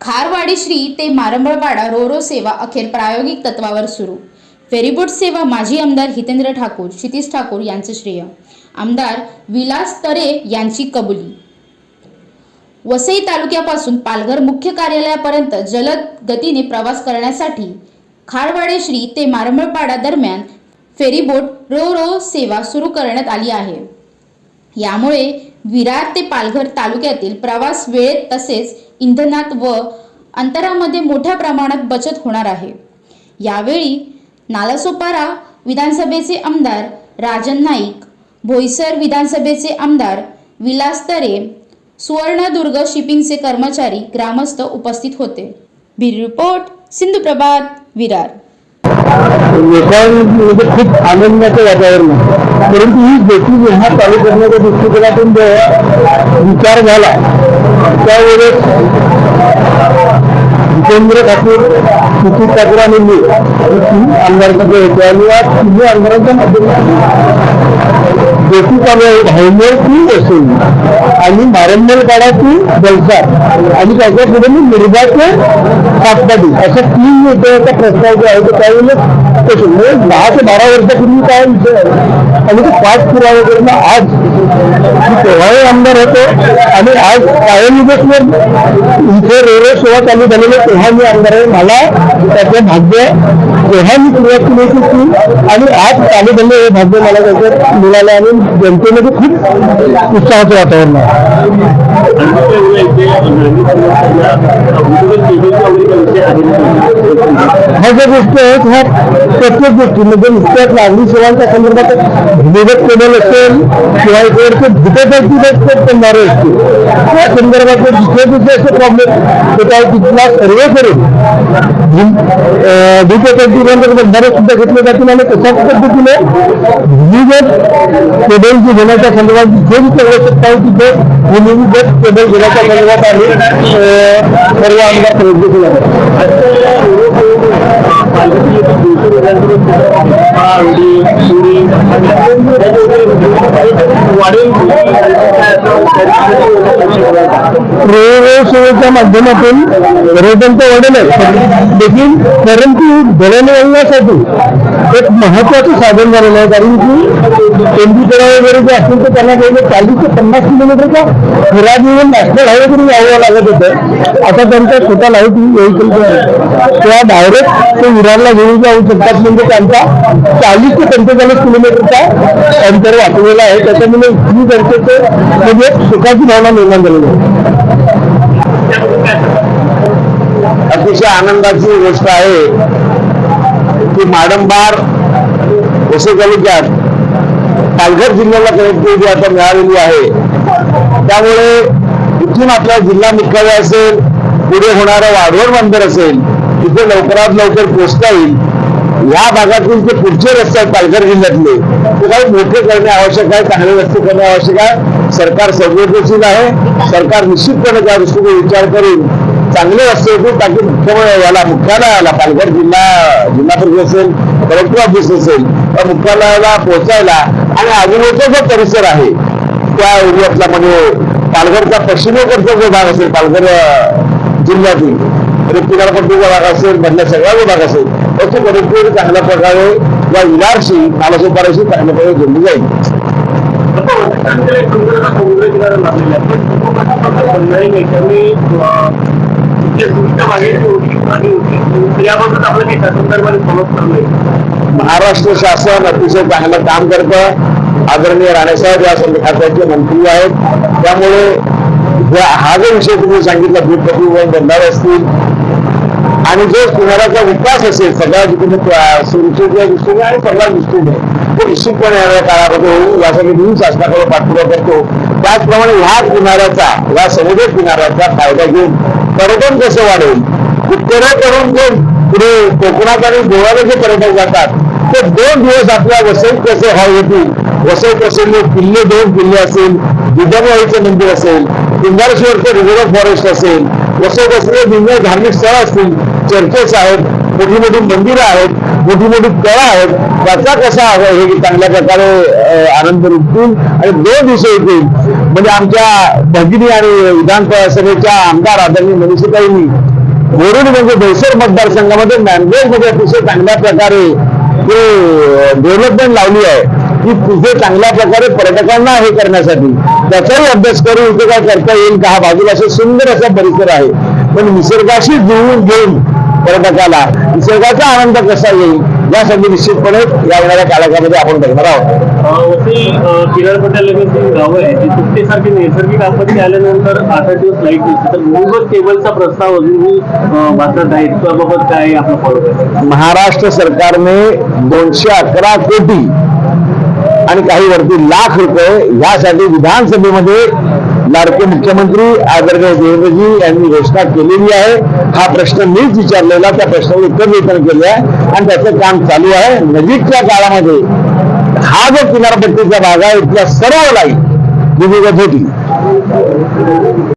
खारवाडी श्री ते मारंबळपाडा रोरो सेवा अखेर प्रायोगिक तत्वावर सुरू. फेरीबोट सेवा माजी आमदार हितेंद्र ठाकूर क्षितिश ठाकूर यांचं श्रेय. आमदार विलास तरे यांची कबुली. वसई तालुक्यापासून पालघर मुख्य कार्यालयापर्यंत जलद गतीने प्रवास करण्यासाठी खारवाडे श्री ते मारंबळपाडा दरम्यान फेरीबोट रो रो सेवा सुरू करण्यात आली आहे. यामुळे विरार ते पालघर तालुक्यातील प्रवास वेळेत तसेच इंधनात व अंतरामध्ये मोठ्या प्रमाणात बचत होणार आहे. यावेळी नालासोपारा विधानसभेचे आमदार राजन नाईक भोईसर विधानसभेचे आमदार विलास तरे सुवर्णदुर्ग शिपिंगचे कर्मचारी ग्रामस्थ उपस्थित होते. Bureau report Sindhuprabhat Virar. Virar लोकांमध्ये म्हणजे खूप आनंदाचं वातावरण आहे. परंतु ही बेटी जेव्हा चालू करण्याच्या दृष्टिकोनातून जेव्हा विचार झाला त्यावेळेस जितेंद्र ठाकूर सुशील ठाकूर आणि मी तीन आमदारांचे होते आणि या तिन्ही आमदारांच्या माध्यमातून बेटी चालू आहे असेल. आणि मारंबलगाडाची जलसार. आणि त्याच्या पुढे मी निर्भाचे सातपाटी असे तीन नेत्याचा प्रस्ताव जो आहे तो त्यावेळेस तसे म्हणजे दहा ते बारा वर्षापूर्वी काय विषय? आहे आणि ते पाच पुरावे करून आज मी तेव्हाही आमदार होतो. आणि आज कायमिकच इथे रेल्वे सेवा चालू झालेली तेव्हा मी आमदार आहे. मला त्याचं भाग्य तेव्हा मी सुरुवात केली होती. आणि आज चालू झाले हे भाग्य मला त्याच्यात मिळालं आणि जनतेमध्ये खूप उत्साहाचं वातावरण आहे. ह्या ज्या गोष्टी आहेत ह्या प्रत्येक गोष्टी म्हणजे नुसत्याच नागरी सेवांच्या संदर्भात विविध केबल असेल किंवा इकडचे भूतपैकी रस्ते करणारे असतील त्या संदर्भातले दुसरे दुसरे असे प्रॉब्लेम तर त्या तिथला सर्वे करून भूतपैकी बंधारे सुद्धा घेतले जातील आणि तशाच पद्धतीने विविध केबल जी घेण्याच्या संदर्भात जिथे जिथे आवश्यकता आहे तिथे विविध केबल घेण्याच्या संदर्भात आम्ही सर्व आमदार प्रयत्न केला रेल्वे सेवेच्या माध्यमातून पर्यटनचं वाढेल आहे. देखील परंतु दळणवळणासाठी एक महत्वाचं साधन झालेलं आहे. कारण की तेंडुतळा वगैरे जे असतील तर त्यांना काही चाळीस ते पन्नास किलोमीटरचा फिरा घेऊन नॅशनल हायवे करून यावं लागत होतं. आता त्यांचा छोटा लाइट व्हेकल जो आहे त्या डायरेक्ट ते विरारला घेऊन जाऊ शकतात म्हणजे त्यांचा चाळीस ते पंचेचाळीस किलोमीटरचा अंतर वाचलेला आहे. त्याच्यामुळे इथली जनतेचं म्हणजे सुखाची भावना निर्माण झालेली आहे. अतिशय आनंदाची गोष्ट आहे की माडंबार वसई तालुक्यात पालघर जिल्ह्याला कनेक्टिव्हिटी आता मिळालेली आहे. त्यामुळे इथून आपला जिल्हा मुख्यालय असेल पुढे होणारं वाढवण बंदर असेल तिथे लवकरात लवकर पोचता येईल. या भागातून जे पुढचे रस्ते आहेत पालघर जिल्ह्यातले. ते काही मोठे करणे आवश्यक आहे चांगले रस्ते करणे आवश्यक आहे. सरकार संवेदनशील आहे. सरकार निश्चितपणे त्या दृष्टीने विचार करून चांगले रस्ते होतील ताकी मुख्य याला मुख्यालयाला पालघर जिल्हा जिल्हा परिषद असेल कलेक्टर ऑफिस असेल त्या मुख्यालयाला पोहोचायला आणि आजूबाजूचा जो परिसर आहे त्या एरियातला म्हणजे पालघरचा पश्चिमेकडचा जो भाग असेल पालघर जिल्ह्यातील जिल्ह्यातील पण किनारपट्टीचा भाग असेल मधल्या सगळ्या जो असेल तर त्याची कनेक्टिव्हिटी चांगल्या प्रकारे या विरारशी नालासोपाराशी चांगल्या प्रकारे जोडली जाईल. महाराष्ट्र शासन अतिशय चांगलं काम करतं. आदरणीय राणेसाहेब या खात्याचे मंत्री आहेत. त्यामुळे हा जो विषय तुम्ही सांगितला द्वीपकल्प बंधारे असतील आणि जो किनाऱ्याचा विकास असेल सगळ्या दृष्टीने प्र- सुरक्षेच्या दृष्टीने आणि सगळ्या दृष्टीने तो निश्चितपणे येणाऱ्या काळामध्ये होईल यासाठी मी शासनाकडे पाठपुरावा करतो. त्याचप्रमाणे ह्या किनाऱ्याचा या समुद्र किनाऱ्याचा फायदा घेऊन पर्यटन कसं वाढेल? उत्तरेकडून जे पुढे कोकणात आणि गोव्याला जे पर्यटक जातात ते दोन दिवस आपल्या वसईत कसे हॉल होतील वसईत असेल किल्ले दोन किल्ले असेल विदर्भवाईचं मंदिर असेल पिंजारेश्वरचं रिव्हर फॉरेस्ट असेल वसईत असलेले भिन्न धार्मिक स्थळ असतील चर्चेस आहेत मोठी मोठी मंदिरं आहेत मोठी मोठी तळं आहेत त्याचा कसा हे चांगल्या प्रकारे आनंद लुटतील आणि दोन दिवस येतील. म्हणजे आमच्या भगिनी आणि विधानसभेच्या आमदार आदरणीय मनीषाताईंनी बोरुड म्हणजे दहिसर मतदारसंघामध्ये मॅनगेजमध्ये अतिशय चांगल्या प्रकारे ते डेव्हलपमेंट लावली आहे. की तिथे चांगल्या प्रकारे पर्यटकांना हे करण्यासाठी. त्याचाही अभ्यास करून इथे काय करता येईल का? हा बाजूला असं सुंदर असा परिसर आहे. पण निसर्गाशी जुळवून घेऊन पर्यटकाला निसर्गाचा आनंद कसा येईल यासाठी निश्चितपणे या येणाऱ्या काळामध्ये आपण बघणार आहोत. किनारपट्ट्यालगत जी गावं आहे ती तुटतेसारखी नैसर्गिक आपत्ती आल्यानंतर आठ आठ दिवस लाइट नसते. तर भूगर्भ केबलचा प्रस्ताव अजूनही भासत आहे त्याबाबत काय आपलं फॉलो महाराष्ट्र सरकारने दोनशे अकरा कोटी आणि काही वरती लाख रुपये यासाठी विधानसभेमध्ये लाडके मुख्यमंत्री आदरणीय देवेंद्रजी यांनी घोषणा केलेली आहे. हा प्रश्न मीच विचारलेला त्या प्रश्नावर उत्तर देताना केलं आहे. आणि त्याचं काम चालू आहे. नजीकच्या काळामध्ये हा जो किनारपट्टीचा भाग आहे इथल्या सर्व लाइट विनिगत होती.